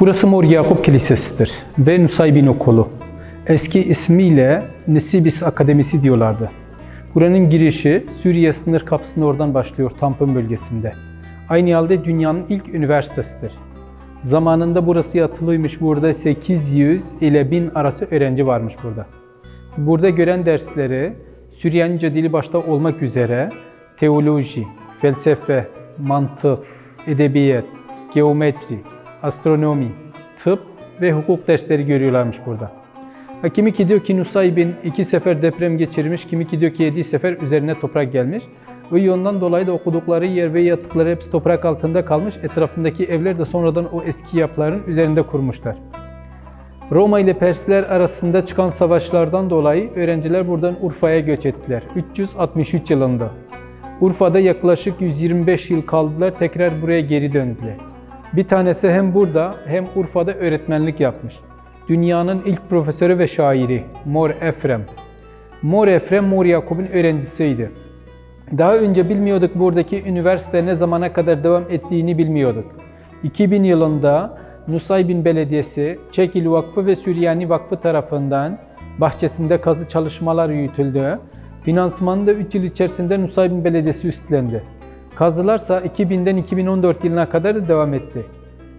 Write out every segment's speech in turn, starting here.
Burası Mor Yakup Kilisesi'dir ve Nusaybin Okulu. Eski ismiyle Nisibis Akademisi diyorlardı. Buranın girişi Suriye sınır kapısında oradan başlıyor Tampon bölgesinde. Aynı halde dünyanın ilk üniversitesidir. Zamanında burası yatılıymış. Burada 800 ile 1000 arası öğrenci varmış burada. Burada gören dersleri Süryanice dili başta olmak üzere teoloji, felsefe, mantık, edebiyat, geometri, astronomi, tıp ve hukuk dersleri görüyorlarmış burada. Ha, kimi ki diyor ki Nusaybin iki sefer deprem geçirmiş, kimi ki diyor ki yedi sefer üzerine toprak gelmiş. Ve ondan dolayı da okudukları yer ve yattıkları hepsi toprak altında kalmış. Etrafındaki evler de sonradan o eski yapıların üzerinde kurmuşlar. Roma ile Persler arasında çıkan savaşlardan dolayı öğrenciler buradan Urfa'ya göç ettiler. 363 yılında. Urfa'da yaklaşık 125 yıl kaldılar, tekrar buraya geri döndüler. Bir tanesi hem burada hem Urfa'da öğretmenlik yapmış. Dünyanın ilk profesörü ve şairi Mor Efrem. Mor Efrem Mor Yakup'un öğrencisiydi. Daha önce bilmiyorduk buradaki üniversite ne zamana kadar devam ettiğini bilmiyorduk. 2000 yılında Nusaybin Belediyesi, Çekil Vakfı ve Süryani Vakfı tarafından bahçesinde kazı çalışmalar yürütüldü. Finansmanı da 3 yıl içerisinde Nusaybin Belediyesi üstlendi. Kazılarsa 2000'den 2014 yılına kadar da devam etti.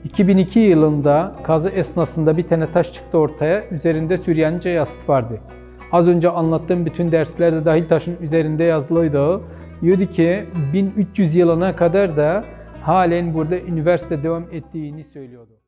2002 yılında kazı esnasında bir tane taş çıktı ortaya, üzerinde Süryanice yazıt vardı. Az önce anlattığım bütün derslerde dahil taşın üzerinde yazılıydı. Diyordu ki 1300 yılına kadar da halen burada üniversite devam ettiğini söylüyordu.